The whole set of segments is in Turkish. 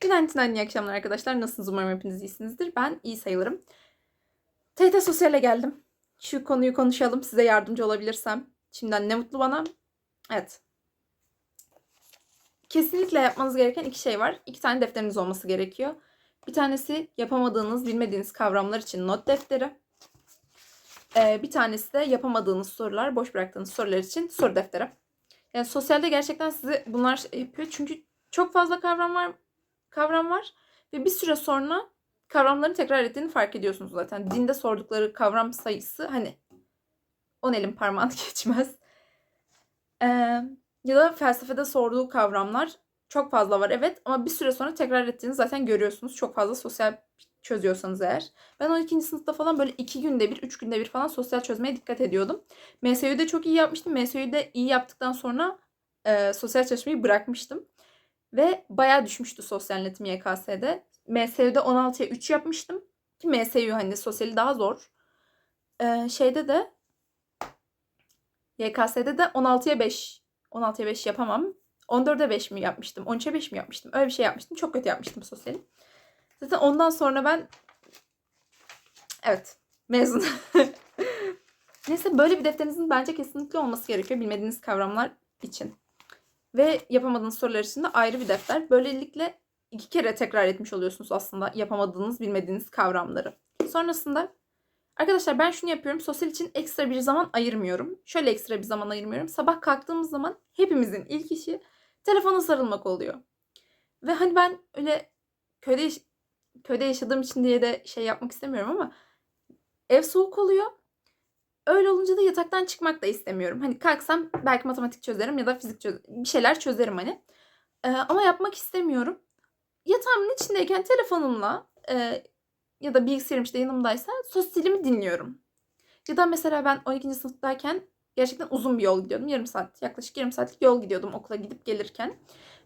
Günaydın, iyi akşamlar arkadaşlar. Nasılsınız? Umarım hepiniz iyisinizdir. Ben iyi sayılırım. TT Sosyal'e geldim. Şu konuyu konuşalım. Size yardımcı olabilirsem. Şimdiden ne mutlu bana. Evet. Kesinlikle yapmanız gereken iki şey var. İki tane defteriniz olması gerekiyor. Bir tanesi yapamadığınız, bilmediğiniz kavramlar için not defteri. Ee, bir tanesi de yapamadığınız sorular, boş bıraktığınız sorular için soru defteri. Yani sosyalde gerçekten sizi bunlar şey yapıyor. Çünkü çok fazla kavram var, kavram var ve bir süre sonra kavramların tekrar ettiğini fark ediyorsunuz zaten. Dinde sordukları kavram sayısı hani on elin parmağını geçmez. Ee, ya da felsefede sorduğu kavramlar çok fazla var evet ama bir süre sonra tekrar ettiğini zaten görüyorsunuz. Çok fazla sosyal çözüyorsanız eğer. Ben 12. sınıfta falan böyle 2 günde bir, 3 günde bir falan sosyal çözmeye dikkat ediyordum. MSU'da çok iyi yapmıştım. MSU'da iyi yaptıktan sonra e, sosyal çalışmayı bırakmıştım. Ve bayağı düşmüştü sosyal netim YKS'de. MSU'da 16'ya 3 yapmıştım. Ki MSU hani sosyali daha zor. Ee, şeyde de YKS'de de 16'ya 5. 16'ya 5 yapamam. 14'e 5 mi yapmıştım? 13'e 5 mi yapmıştım? Öyle bir şey yapmıştım. Çok kötü yapmıştım sosyali. Zaten ondan sonra ben evet mezun. Neyse böyle bir defterinizin bence kesinlikle olması gerekiyor bilmediğiniz kavramlar için. Ve yapamadığınız sorular için de ayrı bir defter. Böylelikle iki kere tekrar etmiş oluyorsunuz aslında yapamadığınız, bilmediğiniz kavramları. Sonrasında arkadaşlar ben şunu yapıyorum. Sosyal için ekstra bir zaman ayırmıyorum. Şöyle ekstra bir zaman ayırmıyorum. Sabah kalktığımız zaman hepimizin ilk işi telefona sarılmak oluyor. Ve hani ben öyle köyde köyde yaşadığım için diye de şey yapmak istemiyorum ama ev soğuk oluyor. Öyle olunca da yataktan çıkmak da istemiyorum. Hani kalksam belki matematik çözerim ya da fizik çözerim. Bir şeyler çözerim hani. Ee, ama yapmak istemiyorum. Yatağımın içindeyken telefonumla e, ya da bilgisayarım işte yanımdaysa sosyalimi dinliyorum. Ya da mesela ben 12. sınıftayken gerçekten uzun bir yol gidiyordum. Yarım saat, yaklaşık yarım saatlik yol gidiyordum okula gidip gelirken.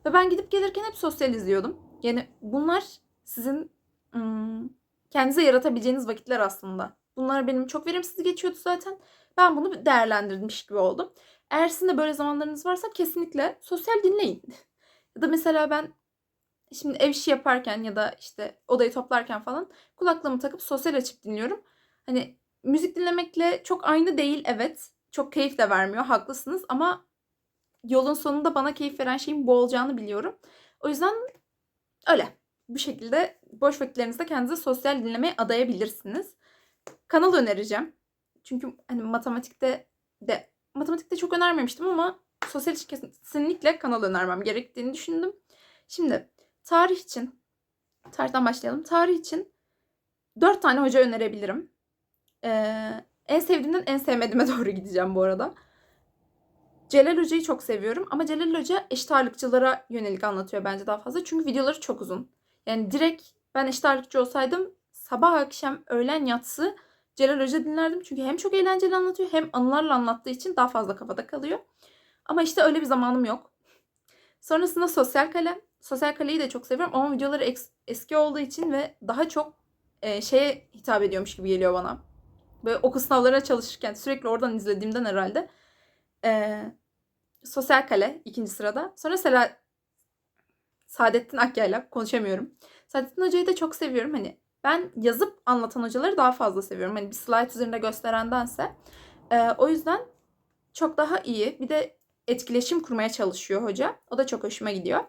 Ve ben gidip gelirken hep sosyal izliyordum. Yani bunlar sizin ım, kendinize yaratabileceğiniz vakitler aslında. Bunlar benim çok verimsiz geçiyordu zaten. Ben bunu değerlendirmiş gibi oldum. Eğer sizin de böyle zamanlarınız varsa kesinlikle sosyal dinleyin. ya da mesela ben şimdi ev işi yaparken ya da işte odayı toplarken falan kulaklığımı takıp sosyal açıp dinliyorum. Hani müzik dinlemekle çok aynı değil evet. Çok keyif de vermiyor haklısınız ama yolun sonunda bana keyif veren şeyin bu olacağını biliyorum. O yüzden öyle. Bu şekilde boş vakitlerinizde kendinize sosyal dinlemeye adayabilirsiniz. Kanal önereceğim. Çünkü hani matematikte de matematikte çok önermemiştim ama sosyal için kesinlikle kanal önermem gerektiğini düşündüm. Şimdi tarih için tarihten başlayalım. Tarih için dört tane hoca önerebilirim. Ee, en sevdiğimden en sevmediğime doğru gideceğim bu arada. Celal Hoca'yı çok seviyorum ama Celal Hoca eşit ağırlıkçılara yönelik anlatıyor bence daha fazla. Çünkü videoları çok uzun. Yani direkt ben eşit ağırlıkçı olsaydım sabah akşam öğlen yatsı Celal Hoca dinlerdim. Çünkü hem çok eğlenceli anlatıyor hem anılarla anlattığı için daha fazla kafada kalıyor. Ama işte öyle bir zamanım yok. Sonrasında Sosyal Kale. Sosyal Kale'yi de çok seviyorum ama videoları eks- eski olduğu için ve daha çok e, şeye hitap ediyormuş gibi geliyor bana. Böyle okul sınavlarına çalışırken sürekli oradan izlediğimden herhalde. E, Sosyal Kale ikinci sırada. Sonra Sela Saadettin Akya'yla konuşamıyorum. Saadettin Hoca'yı da çok seviyorum. Hani ben yazıp anlatan hocaları daha fazla seviyorum. Hani bir slide üzerinde gösterendense. Ee, o yüzden çok daha iyi. Bir de etkileşim kurmaya çalışıyor hoca. O da çok hoşuma gidiyor.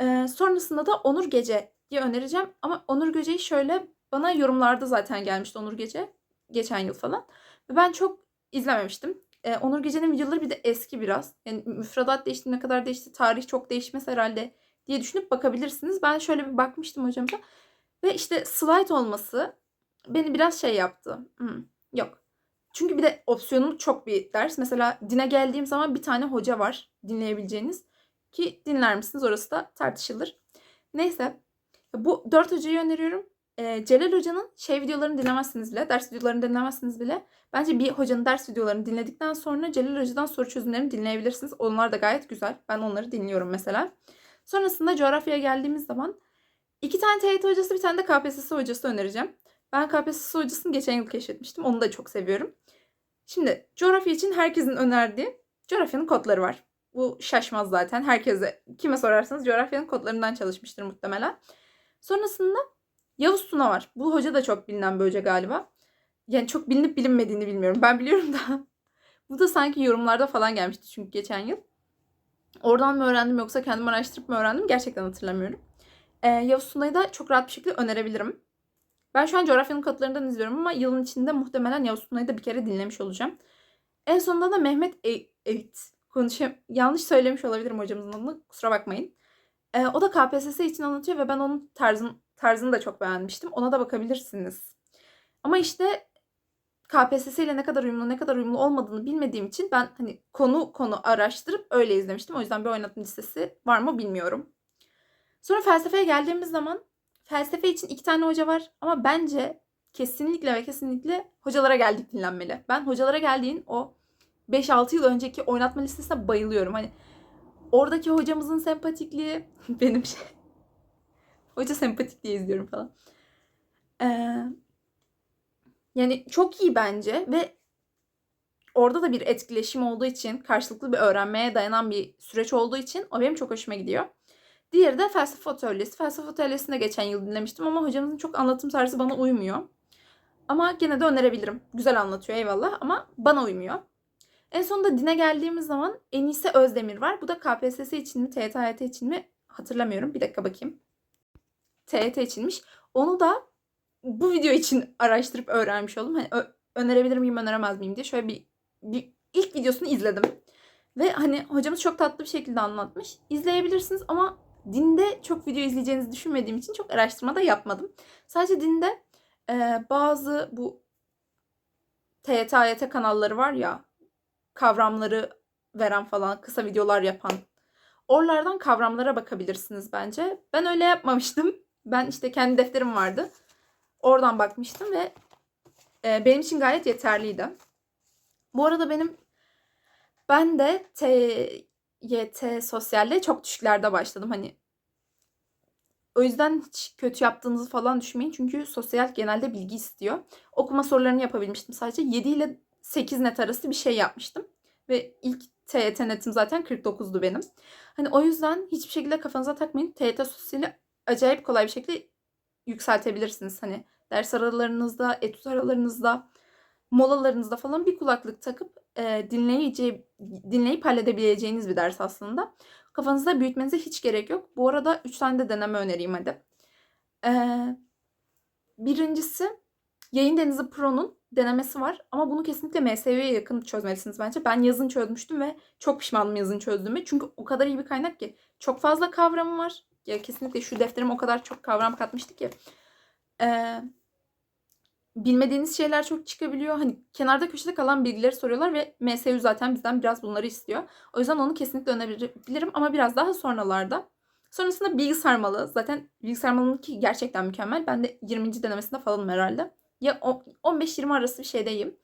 Ee, sonrasında da Onur Gece diye önereceğim. Ama Onur Gece'yi şöyle bana yorumlarda zaten gelmişti Onur Gece. Geçen yıl falan. Ve ben çok izlememiştim. Ee, Onur Gece'nin videoları bir de eski biraz. Yani müfredat değişti ne kadar değişti. Tarih çok değişmez herhalde diye düşünüp bakabilirsiniz. Ben şöyle bir bakmıştım hocamıza. Ve işte slide olması beni biraz şey yaptı. Hmm, yok. Çünkü bir de opsiyonum çok bir ders. Mesela dine geldiğim zaman bir tane hoca var dinleyebileceğiniz. Ki dinler misiniz orası da tartışılır. Neyse. Bu dört hocayı öneriyorum. Ee, Celal Hoca'nın şey videolarını dinlemezsiniz bile. Ders videolarını dinlemezsiniz bile. Bence bir hocanın ders videolarını dinledikten sonra Celal Hoca'dan soru çözümlerini dinleyebilirsiniz. Onlar da gayet güzel. Ben onları dinliyorum mesela. Sonrasında coğrafyaya geldiğimiz zaman İki tane TYT hocası bir tane de KPSS hocası önereceğim. Ben KPSS hocasını geçen yıl keşfetmiştim. Onu da çok seviyorum. Şimdi coğrafya için herkesin önerdiği coğrafyanın kodları var. Bu şaşmaz zaten. Herkese kime sorarsanız coğrafyanın kodlarından çalışmıştır muhtemelen. Sonrasında Yavuz Tuna var. Bu hoca da çok bilinen bir hoca galiba. Yani çok bilinip bilinmediğini bilmiyorum. Ben biliyorum da. Bu da sanki yorumlarda falan gelmişti çünkü geçen yıl. Oradan mı öğrendim yoksa kendim araştırıp mı öğrendim gerçekten hatırlamıyorum. Ee, Yavuz Tuna'yı da çok rahat bir şekilde önerebilirim. Ben şu an coğrafyanın kodlarından izliyorum ama yılın içinde muhtemelen Yavuz Tuna'yı da bir kere dinlemiş olacağım. En sonunda da Mehmet e- Evet. Konuşam yanlış söylemiş olabilirim hocamızın adını. Kusura bakmayın. Ee, o da KPSS için anlatıyor ve ben onun tarzın, tarzını da çok beğenmiştim. Ona da bakabilirsiniz. Ama işte KPSS ile ne kadar uyumlu ne kadar uyumlu olmadığını bilmediğim için ben hani konu konu araştırıp öyle izlemiştim. O yüzden bir oynatma listesi var mı bilmiyorum. Sonra felsefeye geldiğimiz zaman felsefe için iki tane hoca var ama bence kesinlikle ve kesinlikle hocalara geldik dinlenmeli. Ben hocalara geldiğin o 5-6 yıl önceki oynatma listesine bayılıyorum. Hani oradaki hocamızın sempatikliği benim şey. Hoca sempatik diye izliyorum falan. Ee, yani çok iyi bence ve orada da bir etkileşim olduğu için karşılıklı bir öğrenmeye dayanan bir süreç olduğu için o benim çok hoşuma gidiyor. Diğeri de felsefe atölyesi. Felsefe atölyesini de geçen yıl dinlemiştim ama hocamızın çok anlatım tarzı bana uymuyor. Ama gene de önerebilirim. Güzel anlatıyor eyvallah ama bana uymuyor. En sonunda dine geldiğimiz zaman Enise Özdemir var. Bu da KPSS için mi, TYT için mi hatırlamıyorum. Bir dakika bakayım. TYT içinmiş. Onu da bu video için araştırıp öğrenmiş oldum. Hani önerebilir miyim, öneremez miyim diye şöyle bir, bir ilk videosunu izledim. Ve hani hocamız çok tatlı bir şekilde anlatmış. İzleyebilirsiniz ama dinde çok video izleyeceğinizi düşünmediğim için çok araştırma da yapmadım. Sadece dinde e, bazı bu TYT, AYT kanalları var ya kavramları veren falan kısa videolar yapan. Oralardan kavramlara bakabilirsiniz bence. Ben öyle yapmamıştım. Ben işte kendi defterim vardı. Oradan bakmıştım ve e, benim için gayet yeterliydi. Bu arada benim ben de TYT sosyalle çok düşüklerde başladım. Hani o yüzden hiç kötü yaptığınızı falan düşünmeyin. Çünkü sosyal genelde bilgi istiyor. Okuma sorularını yapabilmiştim. Sadece 7 ile 8 net arası bir şey yapmıştım. Ve ilk TYT netim zaten 49'du benim. Hani o yüzden hiçbir şekilde kafanıza takmayın. TYT sosyali acayip kolay bir şekilde yükseltebilirsiniz. Hani ders aralarınızda, etüt aralarınızda, molalarınızda falan bir kulaklık takıp e, dinleyici, dinleyip halledebileceğiniz bir ders aslında. Kafanızda büyütmenize hiç gerek yok. Bu arada 3 tane de deneme önereyim hadi. Ee, birincisi Yayın Denizi Pro'nun denemesi var. Ama bunu kesinlikle MSV'ye yakın çözmelisiniz bence. Ben yazın çözmüştüm ve çok pişmanım yazın çözdüğümü. Çünkü o kadar iyi bir kaynak ki. Çok fazla kavramı var. Ya kesinlikle şu defterim o kadar çok kavram katmıştı ki. Ee, bilmediğiniz şeyler çok çıkabiliyor. Hani kenarda köşede kalan bilgileri soruyorlar ve MSU zaten bizden biraz bunları istiyor. O yüzden onu kesinlikle önerebilirim ama biraz daha sonralarda. Sonrasında bilgisayar malı. Zaten bilgisayar malınınki gerçekten mükemmel. Ben de 20. denemesinde falanım herhalde. Ya 15-20 arası bir şeydeyim.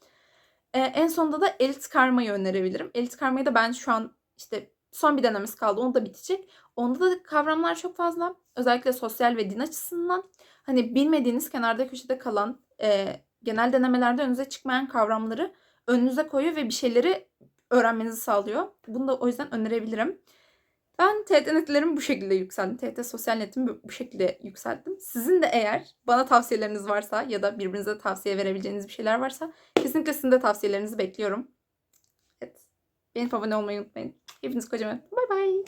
Ee, en sonunda da elit karmayı önerebilirim. Elit karmayı da ben şu an işte son bir denemesi kaldı. Onu da bitecek. Onda da kavramlar çok fazla. Özellikle sosyal ve din açısından. Hani bilmediğiniz kenarda köşede kalan e, genel denemelerde önünüze çıkmayan kavramları önünüze koyuyor ve bir şeyleri öğrenmenizi sağlıyor. Bunu da o yüzden önerebilirim. Ben TET netlerimi bu şekilde yükselttim. TET sosyal netimi bu şekilde yükselttim. Sizin de eğer bana tavsiyeleriniz varsa ya da birbirinize tavsiye verebileceğiniz bir şeyler varsa kesinlikle sizin de tavsiyelerinizi bekliyorum. Evet. Beğenip abone olmayı unutmayın. Hepiniz kocaman. Bay bay.